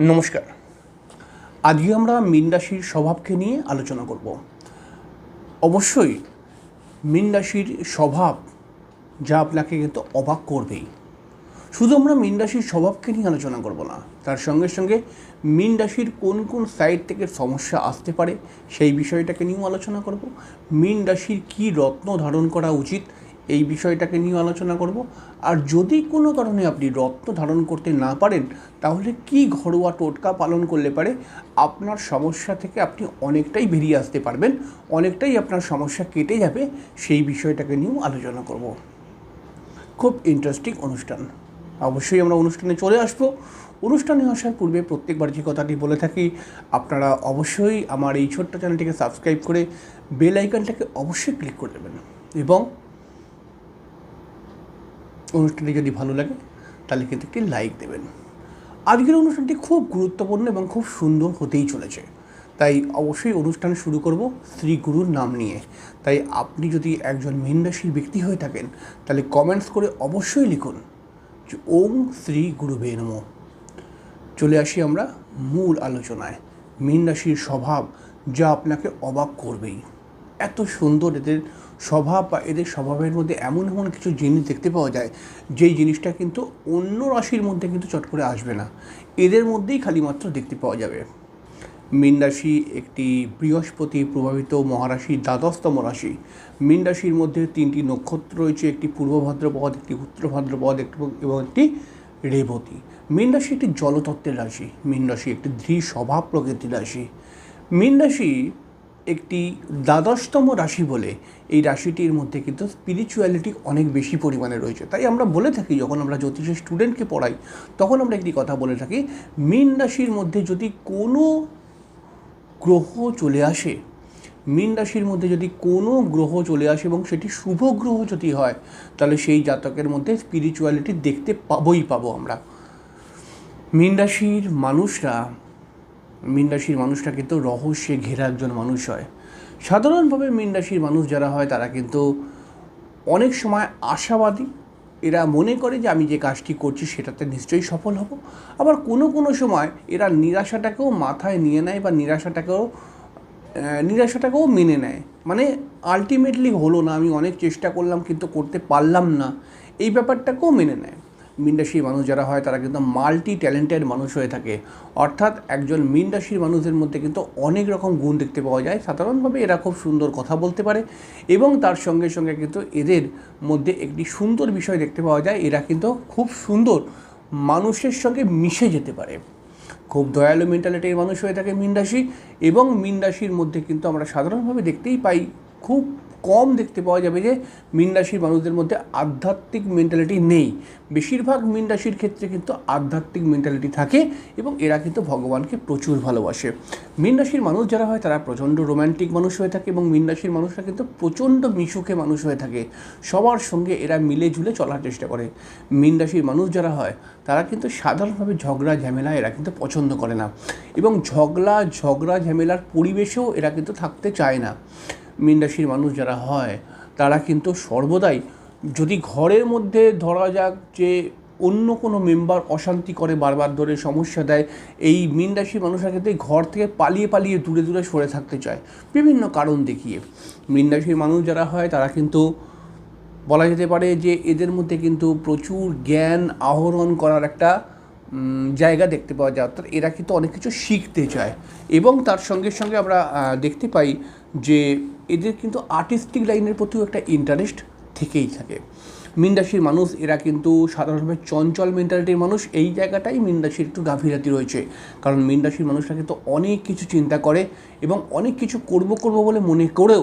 নমস্কার। আজকে আমরা মীন রাশির স্বভাবকে নিয়ে আলোচনা করব। অবশ্যই মীন রাশির স্বভাব যা আপনাকে কিন্তু অবাক করবেই। শুধু আমরা মীন রাশির স্বভাবকে নিয়ে আলোচনা করব না, তার সঙ্গে সঙ্গে মীন রাশির কোন কোন সাইড থেকে সমস্যা আসতে পারে সেই বিষয়টাকে নিয়েও আলোচনা করব। মীন রাশির কী রত্ন ধারণ করা উচিত এই বিষয়টাকে নিয়ে আলোচনা করব। আর যদি কোনো কারণে আপনি রত্ন ধারণ করতে না পারেন, তাহলে কি ঘরোয়া টোটকা পালন করলে পারে? আপনার সমস্যা থেকে আপনি অনেকটাই বেরিয়ে আসতে পারবেন, অনেকটাই আপনার সমস্যা কেটে যাবে, সেই বিষয়টাকে নিয়েও আলোচনা করব। খুব ইন্টারেস্টিং অনুষ্ঠান। অবশ্যই আমরা অনুষ্ঠানে চলে আসব। অনুষ্ঠানে আসার পূর্বে প্রত্যেকবার যে কথাটি বলে থাকি, আপনারা অবশ্যই আমার এই ছোট্ট চ্যানেলটিকে সাবস্ক্রাইব করে বেল আইকনটাকে অবশ্যই ক্লিক করে দেবেন এবং অনুষ্ঠানটি যদি ভালো লাগে, তাহলে কিন্তু একটি লাইক দেবেন। আজকের অনুষ্ঠানটি খুব গুরুত্বপূর্ণ এবং খুব সুন্দর হতেই চলেছে। তাই অবশ্যই অনুষ্ঠান শুরু করব শ্রী গুরুর নাম নিয়ে। তাই আপনি যদি একজন মীন রাশির ব্যক্তি হয়ে থাকেন, তাহলে কমেন্টস করে অবশ্যই লিখুন যে, ওম শ্রী গুরুবে নম। চলে আসি আমরা মূল আলোচনায়। মীন রাশির স্বভাব যা আপনাকে অবাক করবেই। এত সুন্দর এদের স্বভাব বা এদের স্বভাবের মধ্যে এমন এমন কিছু জিনিস দেখতে পাওয়া যায়, যেই জিনিসটা কিন্তু অন্য রাশির মধ্যে কিন্তু চট করে আসবে না। এদের মধ্যেই খালি মাত্র দেখতে পাওয়া যাবে। মীন রাশি একটি বৃহস্পতি প্রভাবিত মহারাশি দ্বাদশতম রাশি। মীন রাশির মধ্যে তিনটি নক্ষত্র রয়েছে, একটি পূর্ব ভাদ্রপদ, একটি উত্তর ভাদ্রপদ, একটি এবং একটি রেবতী। মীন রাশি একটি জলতত্ত্বের রাশি। মীন রাশি একটি ধৃ স্বভাব প্রকৃতির রাশি। মীন রাশি একটি দ্বাদশতম রাশি বলে এই রাশিটির মধ্যে কিন্তু স্পিরিচুয়ালিটি অনেক বেশি পরিমাণে রয়েছে। তাই আমরা বলে থাকি, যখন আমরা জ্যোতিষের স্টুডেন্টকে পড়াই, তখন আমরা একটি কথা বলে থাকি, মীন রাশির মধ্যে যদি কোনো গ্রহ চলে আসে, মীন রাশির মধ্যে যদি কোনো গ্রহ চলে আসে এবং সেটি শুভ গ্রহ যদি হয়, তাহলে সেই জাতকের মধ্যে স্পিরিচুয়ালিটি দেখতে পাবোই পাবো আমরা। মীন রাশির মানুষরা মীন রাশির মানুষরা কিন্তু রহস্যে ঘেরা একজন মানুষ হয়। সাধারণভাবে মীন রাশির মানুষ যারা হয়, তারা কিন্তু অনেক সময় আশাবাদী। এরা মনে করে যে আমি যে কাজটি করছি, সেটাতে নিশ্চয়ই সফল হব। আবার কোনো কোনো সময় এরা নিরাশাটাকেও মাথায় নিয়ে নেয় বা নিরাশাটাকেও নিরাশাটাকেও মেনে নেয়। মানে আলটিমেটলি হলো না, আমি অনেক চেষ্টা করলাম কিন্তু করতে পারলাম না। এই ব্যাপারটাকেও মেনে নেয়। মীন রাশির মানুষ যারা হয়, তারা কিন্তু মাল্টি ট্যালেন্টেড মানুষ হয়ে থাকে। অর্থাৎ একজন মীন রাশির মানুষের মধ্যে কিন্তু অনেক রকম গুণ দেখতে পাওয়া যায়। সাধারণভাবে এরা খুব সুন্দর কথা বলতে পারে এবং তার সঙ্গে সঙ্গে কিন্তু এদের মধ্যে একটি সুন্দর বিষয় দেখতে পাওয়া যায়। এরা কিন্তু খুব সুন্দর মানুষের সঙ্গে মিশে যেতে পারে। খুব দয়ালু মেন্টালিটির মানুষ হয়ে থাকে মীন রাশি এবং মীন রাশির মধ্যে কিন্তু আমরা সাধারণভাবে দেখতেই পাই খুব কম দেখতে পাওয়া যাবে যে মীন রাশির মানুষদের মধ্যে আধ্যাত্মিক মেন্টালিটি নেই। বেশিরভাগ মীন রাশির ক্ষেত্রে কিন্তু আধ্যাত্মিক মেন্টালিটি থাকে এবং এরা কিন্তু ভগবানকে প্রচুর ভালোবাসে। মীন রাশির মানুষ যারা হয়, তারা প্রচণ্ড রোম্যান্টিক মানুষ হয়ে থাকে এবং মীন রাশির মানুষরা কিন্তু প্রচণ্ড মিশুকে মানুষ হয়ে থাকে। সবার সঙ্গে এরা মিলে ঝুলে চলার চেষ্টা করে। মীন রাশির মানুষ যারা হয়, তারা কিন্তু সাধারণভাবে ঝগড়া, ঝামেলা এরা কিন্তু পছন্দ করে না। এবং ঝগড়া ঝগড়া, ঝামেলার পরিবেশেও এরা কিন্তু থাকতে চায় না। মীন রাশির মানুষ যারা হয়, তারা কিন্তু সর্বদাই যদি ঘরের মধ্যে ধরা যাক যে অন্য কোনো মেম্বার অশান্তি করে বারবার ধরে সমস্যা দেয়, এই মীন রাশির মানুষরা এই ঘর থেকে পালিয়ে পালিয়ে দূরে দূরে সরে থাকতে চায়। বিভিন্ন কারণ দেখিয়ে। মীন রাশির মানুষ যারা হয়, তারা কিন্তু বলা যেতে পারে যে এদের মধ্যে কিন্তু প্রচুর জ্ঞান আহরণ করার একটা জায়গা দেখতে পাওয়া যায়। অর্থাৎ এরা কিন্তু অনেক কিছু শিখতে চায়। এবং তার সঙ্গে সঙ্গে আমরা দেখতে পাই যে এদের কিন্তু আর্টিস্টিক লাইনের প্রতিও একটা ইন্টারেস্ট থেকেই থাকে। মীন রাশির মানুষ, এরা কিন্তু সাধারণভাবে চঞ্চল মেন্টালিটির মানুষ। এই জায়গাটাই মীন রাশির একটু গাফিলাতি রয়েছে। কারণ মীন রাশির মানুষরা কিন্তু অনেক কিছু চিন্তা করে এবং অনেক কিছু করব করব বলে মনে করেও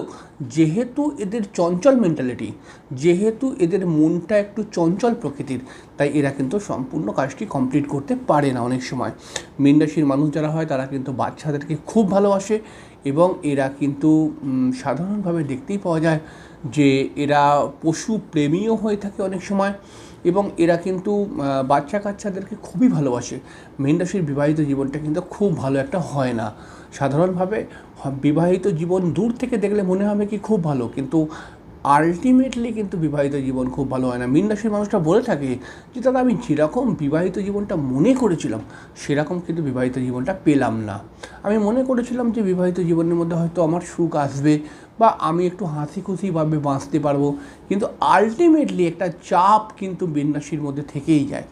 যেহেতু এদের চঞ্চল মেন্টালিটি যেহেতু এদের মনটা একটু চঞ্চল প্রকৃতির, তাই এরা কিন্তু সম্পূর্ণ কাজটি কমপ্লিট করতে পারে না অনেক সময়। মীন রাশির মানুষ যারা হয়, তারা কিন্তু বাচ্চাদেরকে খুব ভালোবাসে এবং এরা কিন্তু সাধারণভাবে দেখতেই পাওয়া যায় যে এরা পশু প্রেমীও হয়ে থাকে অনেক সময় এবং এরা কিন্তু বাচ্চা কাচ্চাদেরকে খুবই ভালোবাসে। মীন রাশির বিবাহিত জীবনটা কিন্তু খুব ভালো একটা হয় না। সাধারণভাবে বিবাহিত জীবন দূর থেকে দেখলে মনে হবে কি খুব ভালো। কিন্তু আলটিমেটলি কিন্তু বিবাহিত জীবন খুব ভালো হয় না। মীন রাশির মানুষটা বলে থাকে যে, দাদা, আমি যেরকম বিবাহিত জীবনটা মনে করেছিলাম, সেরকম কিন্তু বিবাহিত জীবনটা পেলাম না। আমি মনে করেছিলাম যে, বিবাহিত জীবনের মধ্যে হয়তো আমার সুখ আসবে বা আমি একটু হাসি খুশিভাবে বাঁচতে পারব। কিন্তু আলটিমেটলি একটা চাপ কিন্তু রাশির মধ্যে থেকেই যায়।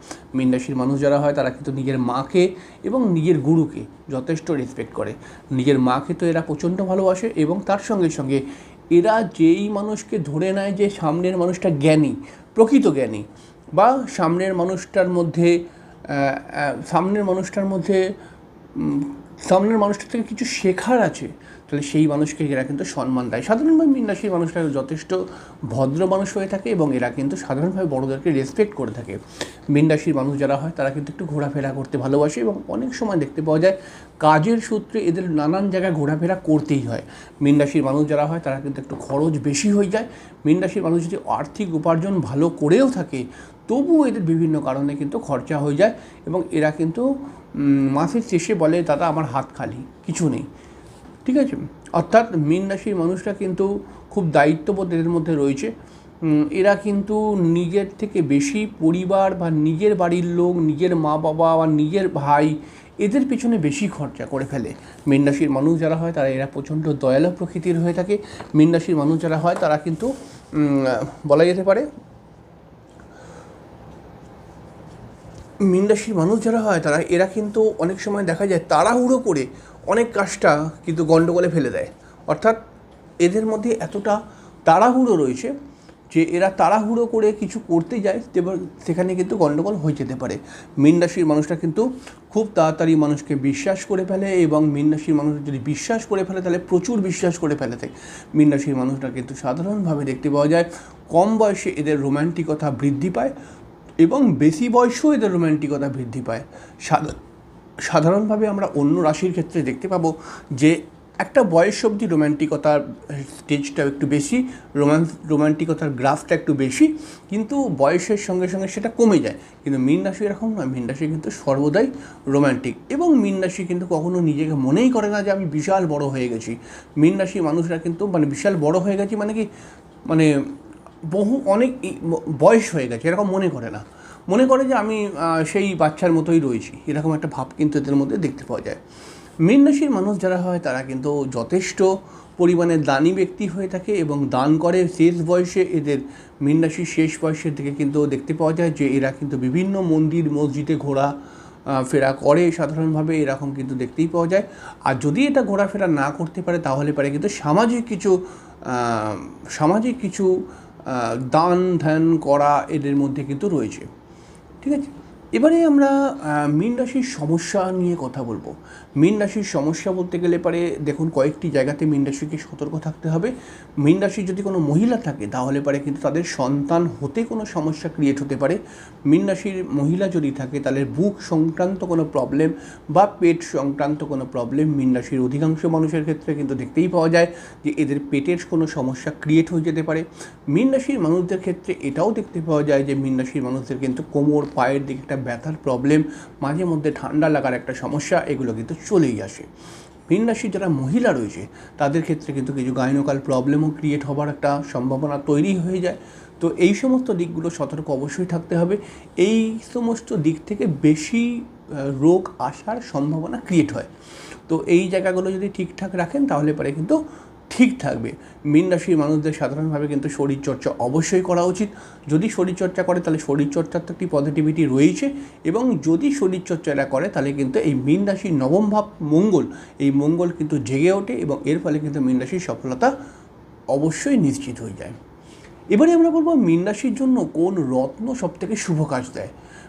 রাশির মানুষ যারা হয়, তারা কিন্তু নিজের মাকে এবং নিজের গুরুকে যথেষ্ট রেসপেক্ট করে। নিজের মাকে তো এরা প্রচণ্ড ভালোবাসে এবং তার সঙ্গে সঙ্গে এরা যেই মানুষকে ধরে নেয় যে সামনের মানুষটা জ্ঞানী, প্রকৃত জ্ঞানী, বা সামনের মানুষটার মধ্যে সামনের মানুষটার মধ্যে সামনের মানুষটার থেকে কিছু শেখার আছে তাহলে সেই মানুষকে এরা কিন্তু সম্মান দেয়। সাধারণভাবে মীন রাশির মানুষরা যথেষ্ট ভদ্র মানুষ হয়ে থাকে এবং এরা কিন্তু সাধারণভাবে বড়োদেরকে রেসপেক্ট করে থাকে। মীন রাশির মানুষ যারা হয়, তারা কিন্তু একটু ঘোরাফেরা করতে ভালোবাসে এবং অনেক সময় দেখতে পাওয়া যায়, কাজের সূত্রে এদের নানান জায়গায় ঘোরাফেরা করতেই হয়। মীন রাশির মানুষ যারা হয়, তারা কিন্তু একটু খরচ বেশি হয়ে যায়। মীন রাশির মানুষ যদি আর্থিক উপার্জন ভালো করেও থাকে, তবুও এদের বিভিন্ন কারণে কিন্তু খরচা হয়ে যায় এবং এরা কিন্তু মাসের শেষে বলে, দাদা, আমার হাত খালি, কিছু নেই। ঠিক আছে? অর্থাৎ মীন রাশির মানুষরা কিন্তু খুব দায়িত্ববোধ এদের মধ্যে রয়েছে। এরা কিন্তু নিজের থেকে বেশি পরিবার বা নিজের বাড়ির লোক, নিজের মা বাবা বা নিজের ভাই এদের পিছনে বেশি খরচা করে ফেলে। মীন রাশির মানুষ যারা হয়, তারা এরা প্রচণ্ড দয়ালু প্রকৃতির হয়ে থাকে। মীন রাশির মানুষ যারা হয়, তারা কিন্তু বলা যেতে পারে, মীন রাশির মানুষ যারা হয়, তারা, এরা কিন্তু অনেক সময় দেখা যায় তাড়াহুড়ো করে অনেক কাজটা কিন্তু গণ্ডগোলে ফেলে দেয়। অর্থাৎ এদের মধ্যে এতটা তাড়াহুড়ো রয়েছে যে এরা তাড়াহুড়ো করে কিছু করতে যায় সেখানে কিন্তু গণ্ডগোল হয়ে যেতে পারে। মীন রাশির মানুষরা কিন্তু খুব তাড়াতাড়ি মানুষকে বিশ্বাস করে ফেলে এবং মীন রাশির মানুষ যদি বিশ্বাস করে ফেলে, তাহলে প্রচুর বিশ্বাস করে ফেলে থাকে। মীন রাশির মানুষরা কিন্তু সাধারণভাবে দেখতে পাওয়া যায়, কম বয়সে এদের রোম্যান্টিকতা বৃদ্ধি পায় এবং বেশি বয়সেও এদের রোম্যান্টিকতা বৃদ্ধি পায়। সাধা- সাধারণভাবে আমরা অন্য রাশির ক্ষেত্রে দেখতে পাবো যে একটা বয়স অবধি রোম্যান্টিকতার স্টেজটা একটু বেশি রোম্যান্স রোম্যান্টিকতার গ্রাফটা একটু বেশি, কিন্তু বয়সের সঙ্গে সঙ্গে সেটা কমে যায়। কিন্তু মীন রাশি এরকম নয়, মীন রাশি কিন্তু সর্বদাই রোম্যান্টিক এবং মীন রাশি কিন্তু কখনো নিজেকে মনেই করে না যে আমি বিশাল বড় হয়ে গেছি। মীন রাশি মানুষরা কিন্তু মানে বিশাল বড় হয়ে গেছি মানে কি? মানে বহু অনেক বয়স হয়ে গেছে, এরকম মনে করে না। মনে করে যে আমি সেই বাচ্চার মতোই রয়েছি। এরকম একটা ভাব কিন্তু এদের মধ্যে দেখতে পাওয়া যায়। মীন রাশির মানুষ যারা হয়, তারা কিন্তু যথেষ্ট পরিমাণে দানি ব্যক্তি হয়ে থাকে এবং দান করে শেষ বয়সে। এদের মীন রাশির শেষ বয়সের দিকে কিন্তু দেখতে পাওয়া যায় যে, এরা কিন্তু বিভিন্ন মন্দির, মসজিদে ঘোরা ফেরা করে সাধারণভাবে। এরকম কিন্তু দেখতেই পাওয়া যায়। আর যদি এটা ঘোরাফেরা না করতে পারে, তাহলে পারে কিন্তু সামাজিক কিছু সামাজিক কিছু দান ধ্যান করা এদের মধ্যে কিন্তু রয়েছে। ঠিক আছে এবারে আমরা মীন রাশির সমস্যা নিয়ে কথা বলব। মীন রাশির সমস্যা বলতে গেলে পারে দেখুন, কয়েকটি জায়গাতে মীন রাশিকে সতর্ক থাকতে হবে। মীন রাশির যদি কোনো মহিলা থাকে, তাহলে পারে কিন্তু তাদের সন্তান হতে কোনো সমস্যা ক্রিয়েট হতে পারে। মীন রাশির মহিলা যদি থাকে, তাহলে বুক সংক্রান্ত কোনো প্রবলেম বা পেট সংক্রান্ত কোনো প্রবলেম মীন রাশির অধিকাংশ মানুষের ক্ষেত্রে কিন্তু দেখতেই পাওয়া যায় যে এদের পেটের কোনো সমস্যা ক্রিয়েট হয়ে যেতে পারে। মীন রাশির মানুষদের ক্ষেত্রে এটাও দেখতে পাওয়া যায় যে, মীন রাশির মানুষদের কিন্তু কোমর, পায়ের দিকে একটা ব্যথার প্রবলেম মাঝে মধ্যে ঠান্ডা লাগার একটা সমস্যা, এগুলো কিন্তু চলেই আসে। মীন রাশির যারা মহিলা রয়েছে, তাদের ক্ষেত্রে কিন্তু কিছু গাইনোকাল প্রবলেমও ক্রিয়েট হবার একটা সম্ভাবনা তৈরি হয়ে যায়। তো এই সমস্ত দিকগুলো সতর্ক অবশ্যই থাকতে হবে। এই সমস্ত দিক থেকে বেশি রোগ আসার সম্ভাবনা ক্রিয়েট হয়। তো এই জায়গাগুলো যদি ঠিকঠাক রাখেন, তাহলে পরে কিন্তু ঠিক থাকবে। মীন রাশির মানুষদের সাধারণভাবে কিন্তু শরীরচর্চা অবশ্যই করা উচিত। যদি শরীরচর্চা করে, তাহলে শরীরচর্চার তো একটি পজিটিভিটি রয়েছে এবং যদি শরীরচর্চাটা করে, তাহলে কিন্তু এই মীন রাশির নবম ভাব মঙ্গল, এই মঙ্গল কিন্তু জেগে ওঠে এবং এর ফলে কিন্তু মীন রাশির সফলতা অবশ্যই নিশ্চিত হয়ে যায়। এবারে আমরা বলব মীন রাশির জন্য কোন রত্ন সবথেকে শুভ কাজ দেয়?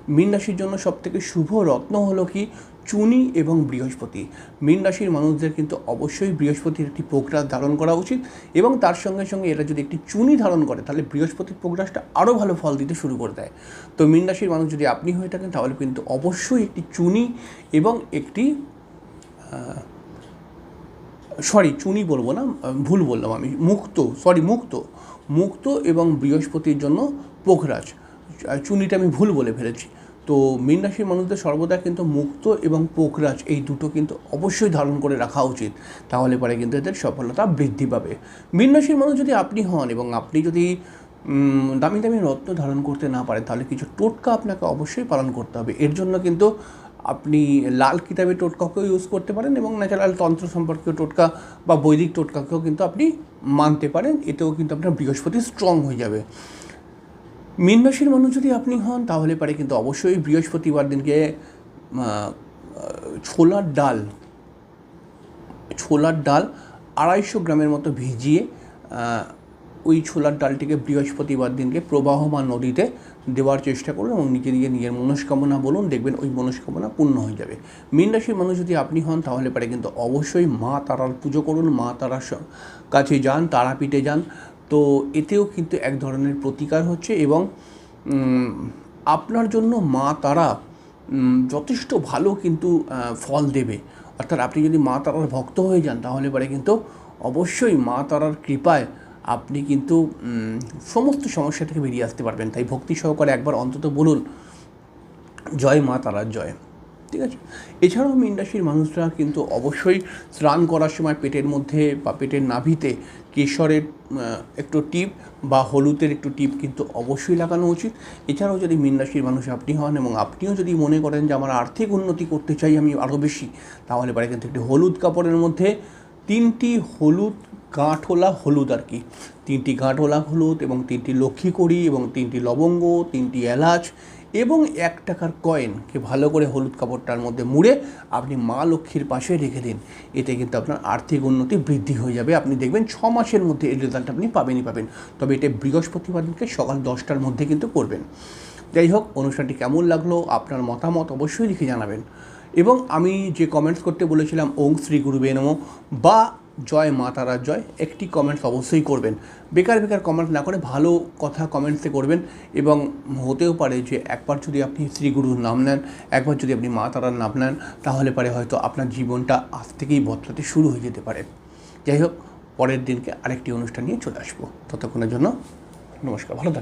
মীন রাশির জন্য সবথেকে শুভ রত্ন হলো কি? চুনি এবং বৃহস্পতি। মীন রাশির মানুষদের কিন্তু অবশ্যই বৃহস্পতির একটি পোকরাজ ধারণ করা উচিত এবং তার সঙ্গে সঙ্গে এরা যদি একটি চুনি ধারণ করে, তাহলে বৃহস্পতির পোকরাজটা আরও ভালো ফল দিতে শুরু করে দেয়। তো মীন রাশির মানুষ যদি আপনি হয়ে থাকেন, তাহলে কিন্তু অবশ্যই একটি চুনি এবং একটি সরি চুনি বলব না, ভুল বললাম আমি, মুক্ত সরি মুক্ত। মুক্ত এবং বৃহস্পতির জন্য পোখরাজ চুনিটা আমি ভুল বলে ফেলেছি। তো মীন রাশির মানুষদের সর্বদা কিন্তু মুক্ত এবং পোকরাজ এই দুটো কিন্তু অবশ্যই ধারণ করে রাখা উচিত। তাহলে পরে কিন্তু এদের সফলতা বৃদ্ধি পাবে। মীন রাশির মানুষ যদি আপনি হন এবং আপনি যদি দামি দামি রত্ন ধারণ করতে না পারেন, তাহলে কিছু টোটকা আপনাকে অবশ্যই পালন করতে হবে। এর জন্য কিন্তু আপনি লাল কিতাবের টোটকাকেও ইউজ করতে পারেন এবং ন্যাচারাল তন্ত্র সম্পর্কীয় টোটকা বা বৈদিক টোটকাকেও কিন্তু আপনি মানতে পারেন। এতেও কিন্তু আপনার বৃহস্পতি স্ট্রং হয়ে যাবে। মীন রাশির মানুষ যদি আপনি হন, তাহলে পারে কিন্তু অবশ্যই বৃহস্পতিবার দিনকে ছোলার ডাল ছোলার ডাল আড়াইশো গ্রামের মতো ভিজিয়ে ওই ছোলার ডালটিকে বৃহস্পতিবার দিনকে প্রবাহমান নদীতে দেওয়ার চেষ্টা করুন এবং নিজে নিজে নিজের মনস্কামনা বলুন, দেখবেন ওই মনস্কামনা পূর্ণ হয়ে যাবে। মীন রাশির মানুষ যদি আপনি হন, তাহলে পারে কিন্তু অবশ্যই মা তারার পুজো করুন, মা তারার কাছে যান, তারাপীঠে যান তো এতেও কিন্তু এক ধরনের প্রতিকার হচ্ছে এবং আপনার জন্য মা তারা যথেষ্ট ভালো কিন্তু ফল দেবে। অর্থাৎ আপনি যদি মা তারার ভক্ত হয়ে যান, তাহলে পরে কিন্তু অবশ্যই মা তারার কৃপায় আপনি কিন্তু সমস্ত সমস্যা থেকে বেরিয়ে আসতে পারবেন। তাই ভক্তি সহকারে একবার অন্তত বলুন, জয় মা তারার জয়। ঠিক আছে? এছাড়াও মীন রাশির মানুষরা কিন্তু অবশ্যই স্নান করার সময় পেটের মধ্যে বা পেটের নাভিতে কেশরের একটু টিপ বা হলুদের একটু টিপ কিন্তু অবশ্যই লাগানো উচিত। এছাড়াও যদি মীন রাশির মানুষ আপনি হন এবং আপনিও যদি মনে করেন যে আমার আর্থিক উন্নতি করতে চাই আমি আরও বেশি, তাহলে পরে কিন্তু একটি হলুদ কাপড়ের মধ্যে তিনটি হলুদ গাঁঠোলা হলুদ আর কি। তিনটি গাঁঠোলা হলুদ এবং তিনটি লক্ষ্মী কড়ি এবং তিনটি লবঙ্গ, তিনটি এলাচ এবং এক টাকার কয়েনকে ভালো করে হলুদ কাপড়টার মধ্যে মুড়ে আপনি মা লক্ষ্মীর পাশে রেখে দিন। এতে কিন্তু আপনার আর্থিক উন্নতি বৃদ্ধি হয়ে যাবে। আপনি দেখবেন ছ মাসের মধ্যে এই রেজাল্ট আপনি পাবেনই পাবেন। তবে এটা বৃহস্পতিবার দিনকে সকাল দশটার মধ্যে কিন্তু করবেন। যাই হোক, অনুষ্ঠানটি কেমন লাগল আপনার মতামত অবশ্যই লিখে জানাবেন। এবং আমি যে কমেন্টস করতে বলেছিলাম, ওং শ্রী গুরু নমঃ বা জয় মা তারার জয়। একটি কমেন্টস অবশ্যই করবেন। বেকার বেকার কমেন্ট না করে ভালো কথা কমেন্টসে করবেন এবং হতেও পারে যে একবার যদি আপনি শ্রী গুরুর নাম নেন, একবার যদি আপনি মা তারার নাম নেন, তাহলে পারে হয়তো আপনার জীবনটা আজ থেকেই বদলাতে শুরু হয়ে যেতে পারে। যাই হোক, পরের দিনকে আরেকটি অনুষ্ঠান নিয়ে চলে আসব। ততক্ষণের জন্য নমস্কার, ভালো থাকবেন।